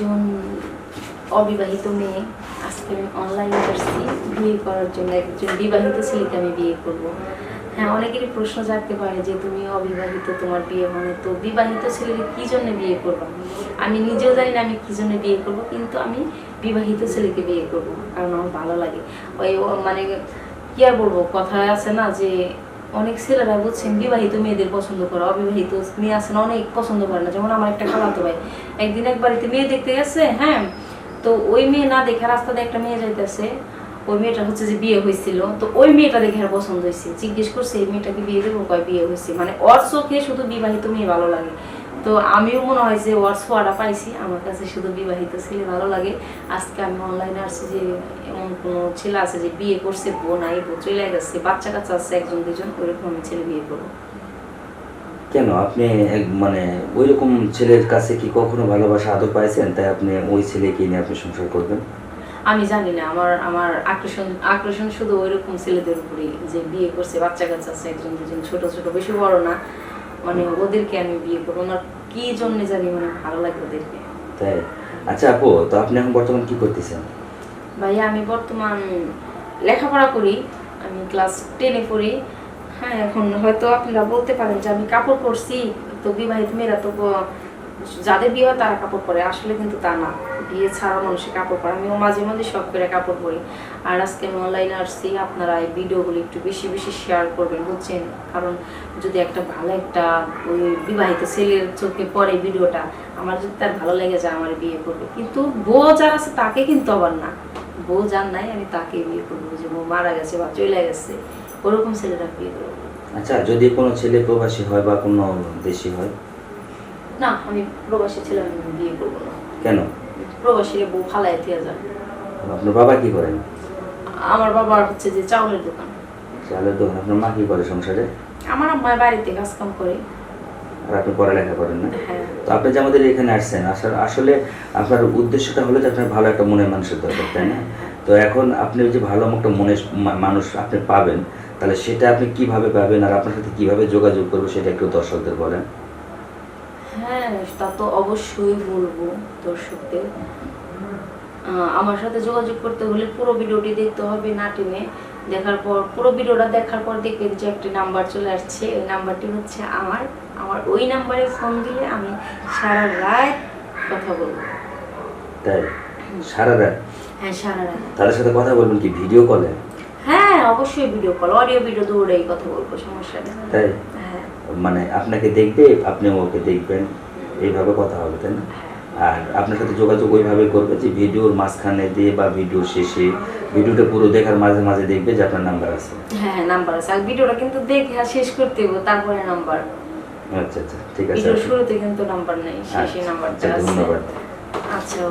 একজন অবিবাহিত মেয়ে আজকে আমি অনলাইনে করছি বিয়ে করার জন্য একজন বিবাহিত ছেলেকে আমি বিয়ে করব। হ্যাঁ অনেকেরই প্রশ্ন জাগতে পারে যে তুমি অবিবাহিত, তোমার বিয়ে মানে তো বিবাহিত ছেলেকে কী জন্য বিয়ে করব? আমি নিজেও জানি না আমি কী জন্য বিয়ে করব, কিন্তু আমি বিবাহিত ছেলেকে বিয়ে করব, কারণ আমার ভালো লাগে। ওই মানে কি আর বলব, কথা আছে না যে অনেক ছেলেরা বুঝছেন বিবাহিত মেয়েদের পছন্দ করে, অবিবাহিত মেয়ে আছেন অনেক পছন্দ করে না। যেমন আমার একটা খালাতো ভাই, একদিন এক বাড়িতে মেয়ে দেখতে গেছে হ্যাঁ? তো ওই মেয়ে না দেখে রাস্তাতে একটা মেয়ে যাইতেছে, ওই মেয়েটা হচ্ছে যে বিয়ে হয়েছিল তো ওই মেয়েটা দেখে আর পছন্দ হয়েছে জিজ্ঞেস করছে, এই মেয়েটাকে বিয়ে দেবো? কয়, বিয়ে হয়েছে মানে ওর চোখে শুধু বিবাহিত মেয়ে ভালো লাগে। তো আমিও মনে হয় যে ওর ছোঁয়াটা পাইছি। আমার কাছে শুধু বিবাহিত ছেলে ভালো লাগে। আজকে আমি অনলাইনে আসছি যে এমন কোনো ছেলে আছে যে বিয়ে করছে বউ নাই বউ চলে গেছে বাচ্চা কাচ্চা আছে একজন দুজন ওইরকম আমি ছেলে বিয়ে করব। কেন? আপনি এক- মানে ওই রকম ছেলের কাছে কি কখনো ভালোবাসা আদর পাইছেন? তাই আপনি ওই ছেলেকে নিয়ে আপনি সংসার করবেন? আমি জানি না। আমার আমার আকর্ষণ আকর্ষণ শুধু ওইরকম ছেলেদের উপরেই যে বিয়ে করছে বাচ্চা কাচ্চা আছে একজন দুজন ছোট ছোট বেশি বড় না। মানে ওদেরকে আমি বিয়ে করব। ওনার কি জন্য জানি মানে ভালো লাগে ওদেরকে। তাই? আচ্ছা আপু তো আপনি এখন বর্তমান কি করতেছেন? ভাইয়া আমি বর্তমান লেখাপড়া করি আমি ক্লাস টেনে পড়ি। হ্যাঁ এখন হয়তো আপনারা বলতে পারেন যে আমি কাপড় পরছি তো বিবাহিত মেয়েরা তো যাদের বিয়ে হয় তারা কাপড় পরে, আসলে কিন্তু তা না। বিয়ে ছাড়া মানুষের কাপড় পরে। আমিও মাঝে মাঝে শখ করে কাপড় পরি। আর আজকে আমি অনলাইনে আসছি, আপনারা এই ভিডিওগুলো একটু বেশি বেশি শেয়ার করবেন, বুঝছেন? কারণ যদি একটা ভালো একটা ওই বিবাহিত ছেলের চোখে পড়ে ভিডিওটা, আমার যদি তার ভালো লেগে যায় আমার বিয়ে করবে কিন্তু বউ যার আছে তাকে কিন্তু আবার না। বউ যার নাই, আমি তাকে বিয়ে করব। যে বউ মারা গেছে বা চলে গেছে, ওরকম ছেলেরা বিয়ে করব আচ্ছা যদি কোনো ছেলে প্রবাসী হয় বা কোনো দেশি হয়? না আমি প্রবাসী ছেলে আমি বিয়ে করব না। কেন? প্রবাসীরা বউ ফালাই দিয়ে যান আপনার বাবা কি করেন? আমার বাবার হচ্ছে যে চাউলের দোকান। চালের দোকান আপনার মা কি করে সংসারে? আমার আম্মা বাড়িতে কাজ কাম করে। আর আপনি পড়ালেখা করেন না? হ্যাঁ। তো আপনি যে আমাদের এখানে আসছেন আসার আসলে আপনার উদ্দেশ্যটা হলো যে আপনার ভালো একটা মনের মানুষের দরকার তাই না? তো এখন আপনি যে ভালো একটা মনের মানুষ আপনি পাবেন তাহলে সেটা আপনি কীভাবে পাবেন আর আপনার সাথে কীভাবে যোগাযোগ করব সেটা একটু দর্শকদের বলেন। হ্যাঁ তা তো অবশ্যই বলব দর্শকদের। আমার সাথে যোগাযোগ করতে হলে পুরো ভিডিওটি দেখতে হবে না টেনে। দেখার পর পুরো ভিডিওটা দেখার পর দেখবেন যে একটি নাম্বার চলে আসছে। ওই নাম্বারটি হচ্ছে আমার। আমার ওই নাম্বারে ফোন দিলে আমি সারা রাত কথা বলব। তাই? সারা রাত? হ্যাঁ সারা রাত। তাদের সাথে কথা বলবেন কি? ভিডিও কলে? হ্যাঁ অবশ্যই ভিডিও কল অডিও ভিডিও দৌড়েই কথা বলব সমস্যা নেই। তাই? হ্যাঁ। মানে আপনাকে দেখবে আপনি ওকে দেখবেন এইভাবে কথা হবে তাই না? আর আপনার সাথে যোগাযোগ ওইভাবে করবে যে ভিডিওর মাঝখানে দিয়ে বা ভিডিও শেষে ভিডিওটা পুরো দেখার মাঝে মাঝে দেখবে যে আপনার নাম্বার আছে। হ্যাঁ হ্যাঁ নাম্বার আছে। আর ভিডিওটা কিন্তু দেখে আর শেষ করতে হবে তারপরে নাম্বার আচ্ছা আচ্ছা ঠিক আছে ভিডিওর শুরুতে কিন্তু নাম্বার নেই শেষে আচ্ছা, নাম্বারটা আচ্ছা, আছে। ধন্যবাদ। আচ্ছা.